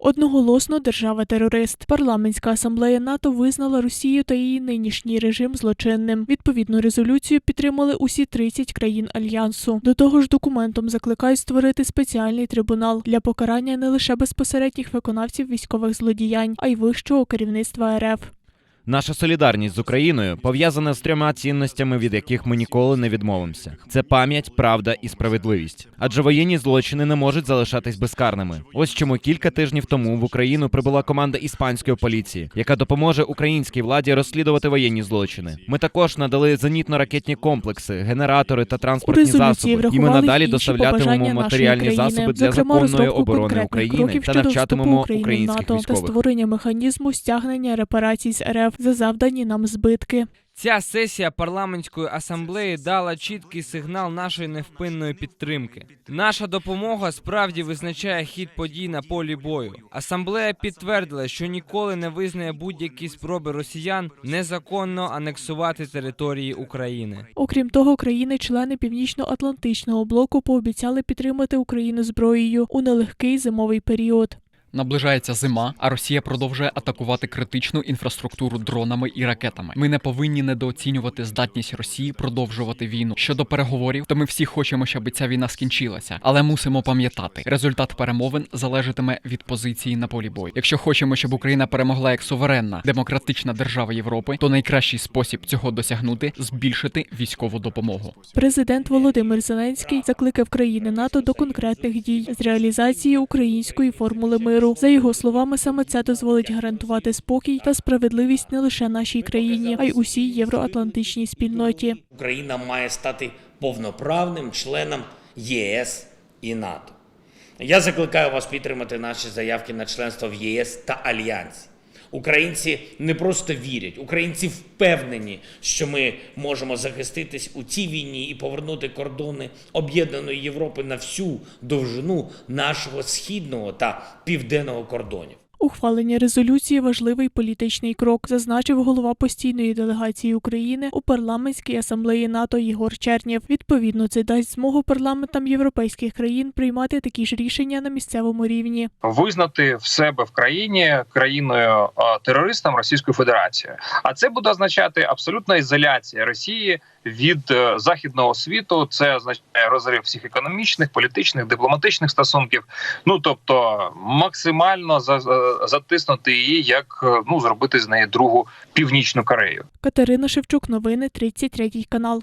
Одноголосно держава-терорист. Парламентська асамблея НАТО визнала Росію та її нинішній режим злочинним. Відповідну резолюцію підтримали усі 30 країн альянсу. До того ж, документом закликають створити спеціальний трибунал для покарання не лише безпосередніх виконавців військових злодіянь, а й вищого керівництва РФ. Наша солідарність з Україною пов'язана з трьома цінностями, від яких ми ніколи не відмовимося: це пам'ять, правда і справедливість. Адже воєнні злочини не можуть залишатись безкарними. Ось чому кілька тижнів тому в Україну прибула команда іспанської поліції, яка допоможе українській владі розслідувати воєнні злочини. Ми також надали зенітно-ракетні комплекси, генератори та транспортні засоби. І ми надалі доставлятимемо матеріальні засоби для законної оборони України та навчатимемо українських НАТО та створення механізму стягнення репарацій з РФ за завдані нам збитки. Ця сесія парламентської асамблеї дала чіткий сигнал нашої невпинної підтримки. Наша допомога справді визначає хід подій на полі бою. Асамблея підтвердила, що ніколи не визнає будь-які спроби росіян незаконно анексувати території України. Окрім того, країни-члени Північно-Атлантичного блоку пообіцяли підтримати Україну зброєю у нелегкий зимовий період. Наближається зима, а Росія продовжує атакувати критичну інфраструктуру дронами і ракетами. Ми не повинні недооцінювати здатність Росії продовжувати війну. Щодо переговорів, то ми всі хочемо, щоб ця війна скінчилася, але мусимо пам'ятати, результат перемовин залежатиме від позиції на полі бою. Якщо хочемо, щоб Україна перемогла як суверенна демократична держава Європи, то найкращий спосіб цього досягнути збільшити військову допомогу. Президент Володимир Зеленський закликав країни НАТО до конкретних дій з реалізації української формули миру. За його словами, саме це дозволить гарантувати спокій та справедливість не лише нашій країні, а й усій євроатлантичній спільноті. Україна має стати повноправним членом ЄС і НАТО. Я закликаю вас підтримати наші заявки на членство в ЄС та Альянсі. Українці не просто вірять, українці впевнені, що ми можемо захиститись у цій війні і повернути кордони об'єднаної Європи на всю довжину нашого східного та південного кордонів. Ухвалення резолюції важливий політичний крок, зазначив голова постійної делегації України у парламентській асамблеї НАТО Єгор Чернєв. Відповідно, це дасть змогу парламентам європейських країн приймати такі ж рішення на місцевому рівні. визнати в себе в країні країною е, терористом Російською Федерацією. А це буде означати абсолютна ізоляція Росії від е, західного світу. Це означає розрив всіх економічних, політичних, дипломатичних стосунків. Ну тобто максимально за- за- затиснути її, як е, ну зробити з неї другу північну Корею. Катерина Шевчук, новини 33 канал.